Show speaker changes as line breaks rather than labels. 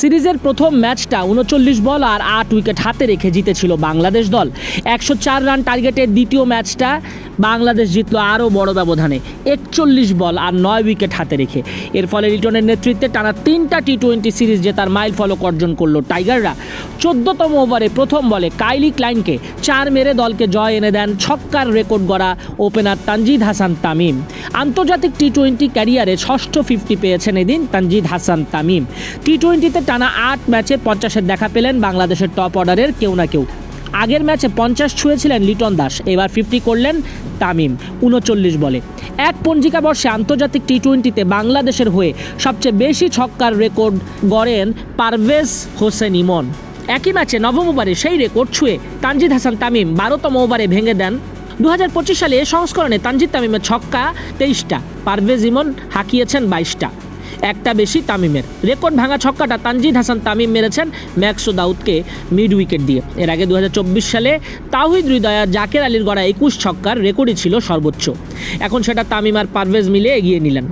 সিরিজের প্রথম ম্যাচটা উনচল্লিশ বল আর আট উইকেট হাতে রেখে জিতেছিল বাংলাদেশ দল। একশো চার রান টার্গেটের দ্বিতীয় ম্যাচটা বাংলাদেশ জিতলো আরও বড় ব্যবধানে। একচল্লিশ বল আর নয় উইকেট হাতে রেখে। এর ফলে লিটনের নেতৃত্বে টানা তিনটা টি টোয়েন্টি সিরিজ জেতার মাইল ফলক অর্জন করল টাইগাররা। চোদ্দতম ওভারে প্রথম বলে কাইলি ক্লাইনকে চার মেরে দলকে জয় এনে দেন ছক্কার রেকর্ড গড়া ওপেনার তানজিদ হাসান তামিম। আন্তর্জাতিক টি টোয়েন্টি ক্যারিয়ারে ষষ্ঠ ফিফটি পেয়েছেন এদিন তানজিদ হাসান তামিম। টি টোয়েন্টিতে টানা আট ম্যাচে পঞ্চাশের দেখা পেলেন বাংলাদেশের টপ অর্ডারের কেউ না কেউ আগের ম্যাচে পঞ্চাশ ছুঁয়েছিলেন লিটন দাস, এবার ফিফটি করলেন তামিম, উনচল্লিশ বলে। এক পঞ্জিকা বর্ষে আন্তর্জাতিক টি টোয়েন্টিতে বাংলাদেশের হয়ে সবচেয়ে বেশি ছক্কার রেকর্ড গড়েন পারভেজ হোসেন ইমন। একই ম্যাচে নবম ওভারে সেই রেকর্ড ছুঁয়ে তানজিদ হাসান তামিম বারোতম ওভারে ভেঙে দেন। দু হাজার পঁচিশ সালে এ সংস্করণে তানজিদ তামিমের ছক্কা তেইশটা, পারভেজ ইমন হাঁকিয়েছেন বাইশটা। একটা বেশি তামিমের। রেকর্ড ভাঙা ছক্কাটা তানজিদ হাসান তামিম মেরেছেন ম্যাক্সো দাউদকে মিড উইকেট দিয়ে। এর আগে দুই হাজার চব্বিশ সালে তাহিদ হৃদয়া জাকের আলীর গড়া একুশ ছক্কার রেকর্ডই ছিল সর্বোচ্চ। এখন সেটা তামিম আর পারভেজ মিলে এগিয়ে নিলেন।